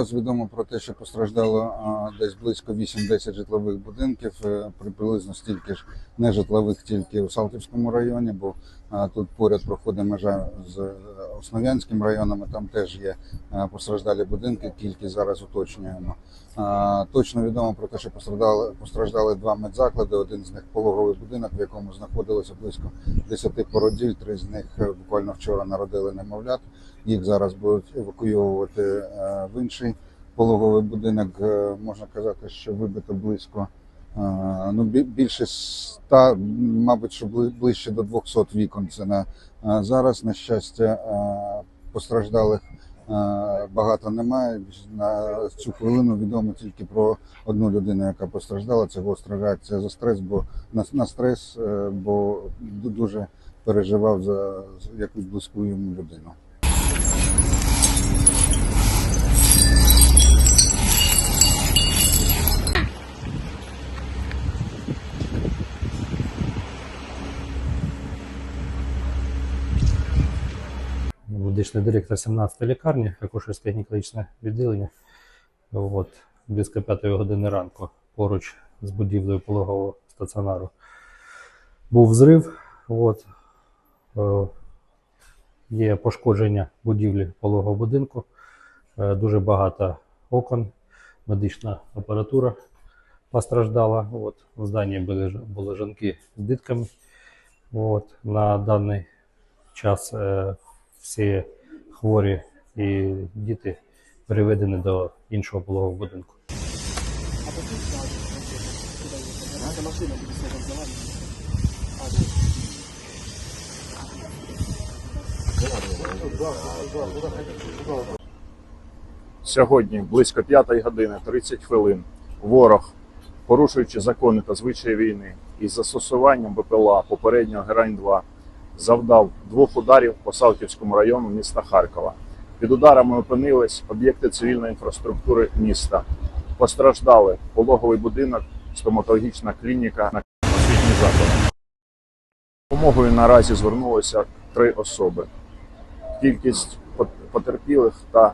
Зараз відомо про те, що постраждало десь близько 8-10 житлових будинків, е, приблизно стільки ж нежитлових тільки у Салтівському районі, бо тут поряд проходить межа з е, Основ'янським районом, там теж є е, постраждалі будинки, кількість зараз уточнюємо. Точно відомо про те, що постраждали, постраждали два медзаклади. Один з них пологовий будинок, в якому знаходилося близько 10 породіль. Три з них буквально вчора народили немовлят. Їх зараз будуть евакуйовувати в інший пологовий будинок. Е, Можна казати, що вибито близько е, ну, бі- більше ста, мабуть, що ближче до 200 вікон. Це на е, зараз. На щастя, постраждалих багато немає. На цю хвилину відомо тільки про одну людину, яка постраждала. Це гостра реакція за стрес, бо на, на стрес, бо дуже переживав за якусь близьку йому людину. Медичний директор 17 лікарні, акушерське гінекологічне відділення. От, близько 5 години ранку поруч з будівлею пологового стаціонару був взрив. От, е, є пошкодження будівлі пологового будинку, е, дуже багато окон, медична апаратура постраждала. От, в зданні були, були жінки з дітками. От, на даний час е, всі хворі і діти переведені до іншого пологового будинку. Сьогодні близько 5 години 30 хвилин ворог, порушуючи закони та звичаї війни із застосуванням БПЛА попереднього Герань-2, завдав двох ударів по Салтівському району міста Харкова. Під ударами опинились об'єкти цивільної інфраструктури міста. Постраждали пологовий будинок, стоматологічна клініка на освітній заклад. Допомогою наразі звернулося три особи. Кількість потерпілих та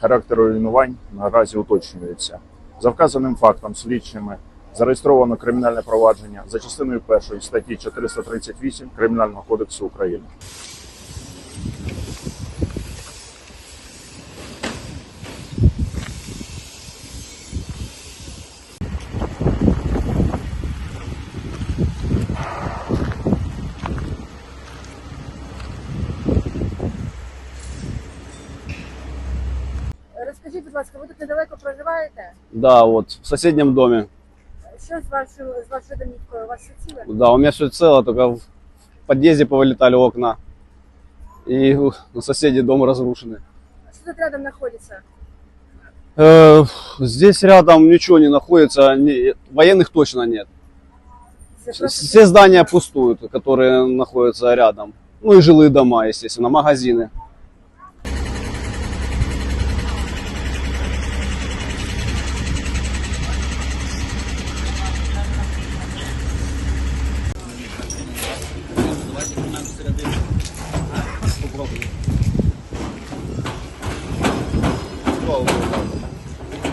характер руйнувань наразі уточнюється. За вказаним фактом слідчими зареєстровано кримінальне провадження за частиною першої статті 438 Кримінального кодексу України. Розкажіть, будь ласка, ви тут недалеко проживаєте? Да, вот, в соседнем доме. Що з вашою з вашою домівкою? У вас все ціле? Да, у меня все цело, только в подъезде повылетали окна. И у у соседей дом разрушенный. Що тут рядом знаходиться? Э, Здесь рядом ничего не находится, не- военных точно нет. Просто Все здания пустуют, которые находятся рядом. Ну и жилые дома, естественно, магазины.